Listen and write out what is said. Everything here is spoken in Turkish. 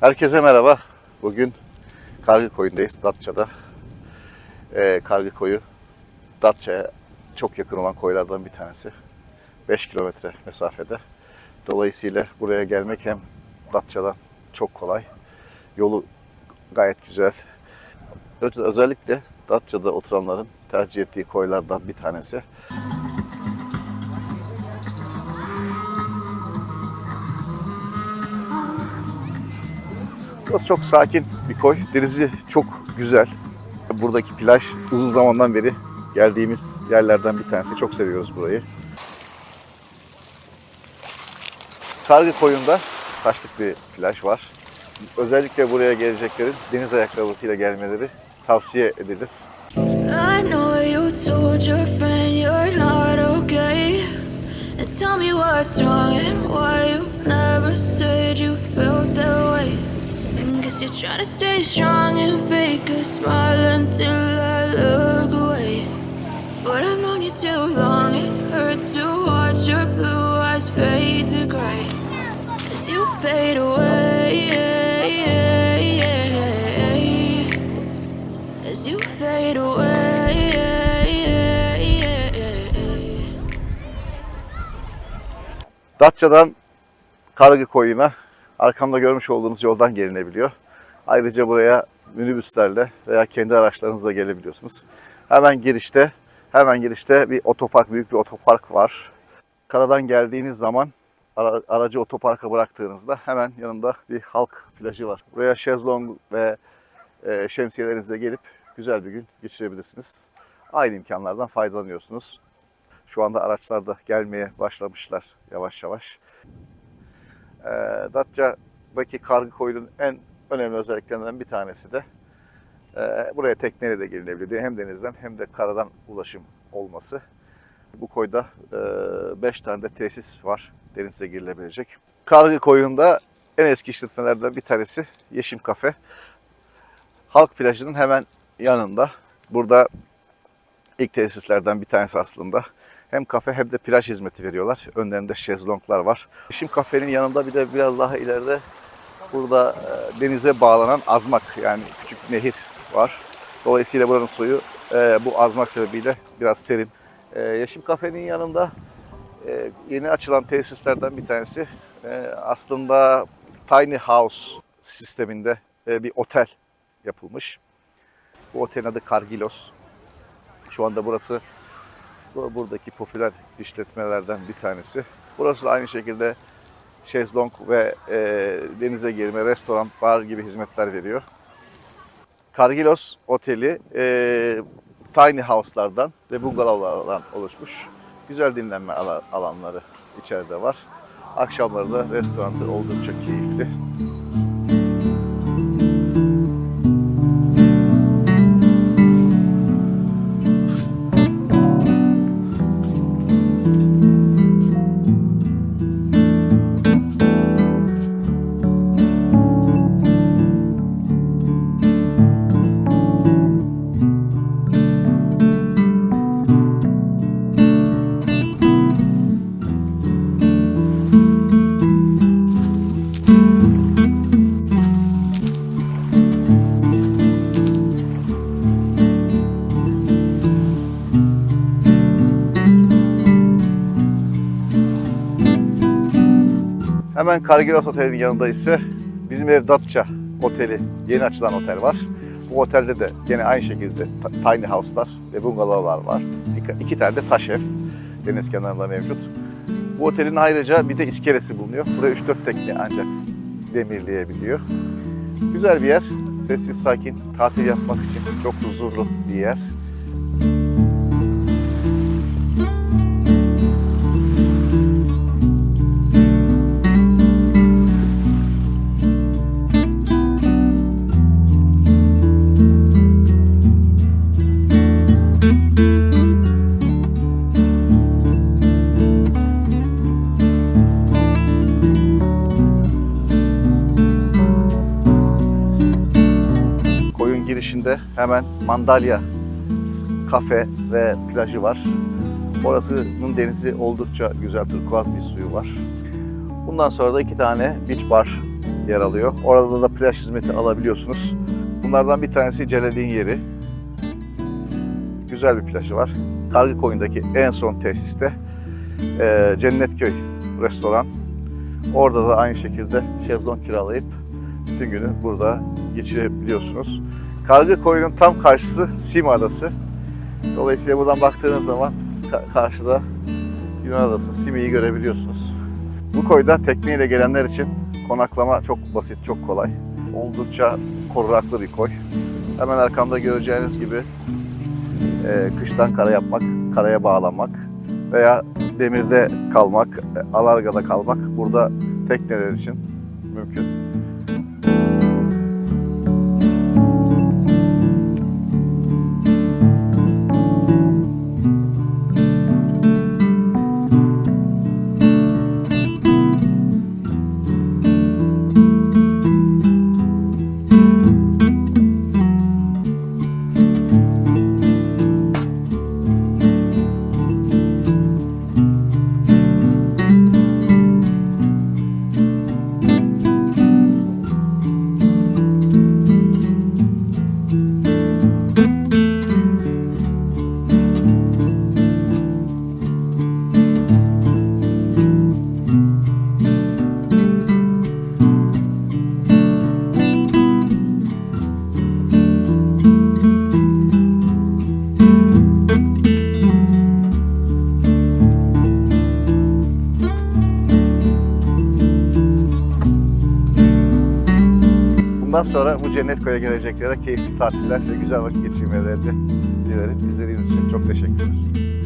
Herkese merhaba. Bugün Kargı Koyu'ndayız, Datça'da. Ee, Kargı Koyu, Datça'ya çok yakın olan koylardan bir tanesi. 5 kilometre mesafede. Dolayısıyla buraya gelmek hem Datça'dan çok kolay, yolu gayet güzel. Öz- Özellikle Datça'da oturanların tercih ettiği koylardan bir tanesi. Burası çok sakin bir koy. Denizi çok güzel. Buradaki plaj uzun zamandan beri geldiğimiz yerlerden bir tanesi. Çok seviyoruz burayı. Kargı koyunda taşlık bir plaj var. Özellikle buraya geleceklerin deniz ayakkabısıyla gelmeleri tavsiye edilir. Tell me what's wrong and why you never said you felt that way. You're trying to stay strong and fake a smile until I look away. But I've known you too long, it hurts to watch your blue eyes fade to gray. As you fade away. As you fade away. Datça'dan Kargı Koyu'na arkamda görmüş olduğunuz yoldan gelinebiliyor. Ayrıca buraya minibüslerle veya kendi araçlarınızla gelebiliyorsunuz. Hemen girişte, hemen girişte bir otopark, büyük bir otopark var. Karadan geldiğiniz zaman ara- aracı otoparka bıraktığınızda hemen yanında bir halk plajı var. Buraya şezlong ve e, şemsiyelerinizle gelip güzel bir gün geçirebilirsiniz. Aynı imkanlardan faydalanıyorsunuz. Şu anda araçlar da gelmeye başlamışlar yavaş yavaş. Ee, Datça'daki kargı koyunun en önemli özelliklerinden bir tanesi de e, buraya tekneyle de gelinebiliyor. Hem denizden hem de karadan ulaşım olması. Bu koyda 5 tane de tesis var denize girilebilecek. Kargı koyunda en eski işletmelerden bir tanesi Yeşim Kafe. Halk plajının hemen yanında. Burada ilk tesislerden bir tanesi aslında. Hem kafe hem de plaj hizmeti veriyorlar. Önlerinde şezlonglar var. Yeşim Kafe'nin yanında bir de biraz daha ileride burada e, denize bağlanan azmak yani küçük nehir var. Dolayısıyla buranın suyu e, bu azmak sebebiyle biraz serin. E, Yeşim Kafe'nin yanında e, yeni açılan tesislerden bir tanesi aslında tiny house sisteminde bir otel yapılmış. Bu otelin adı Kargilos. Şu anda burası bu- buradaki popüler işletmelerden bir tanesi. Burası da aynı şekilde şezlong ve e, denize girme, restoran, bar gibi hizmetler veriyor. Kargilos Oteli e, tiny house'lardan ve bungalovlardan oluşmuş. Güzel dinlenme ala- alanları içeride var. Akşamları da restoranı oldukça keyifli. Hemen Kargilos Oteli'nin yanında ise bizim ev Datça Oteli, yeni açılan otel var. Bu otelde de yine aynı şekilde tiny house'lar ve bungalovlar var. İki, iki tane de taş ev deniz kenarında mevcut. Bu otelin ayrıca bir de iskelesi bulunuyor. Buraya 3-4 tekne ancak demirleyebiliyor. Güzel bir yer. Sessiz sakin, tatil yapmak için çok huzurlu bir yer. Girişinde hemen Mandalya kafe ve plajı var. Orasının denizi oldukça güzel, turkuaz bir suyu var. Bundan sonra da iki tane beach bar yer alıyor. Orada da plaj hizmeti alabiliyorsunuz. Bunlardan bir tanesi Celal'in yeri. Güzel bir plajı var. Kargı Koyun'daki en son tesiste e, Cennetköy restoran. Orada da aynı şekilde şezlong kiralayıp bütün günü burada geçirebiliyorsunuz. Kargı Koyun'un tam karşısı Sima Adası. Dolayısıyla buradan baktığınız zaman ka- karşıda Yunan Adası Simi'yi görebiliyorsunuz. Bu koyda tekneyle gelenler için konaklama çok basit, çok kolay. Oldukça korunaklı bir koy. Hemen arkamda göreceğiniz gibi e, kıştan kara yapmak, karaya bağlanmak veya demirde kalmak, e, alargada kalmak burada tekneler için mümkün. Bundan sonra bu cennet koya geleceklere keyifli tatiller ve güzel vakit geçirmelerini dilerim. İzlediğiniz için çok teşekkürler.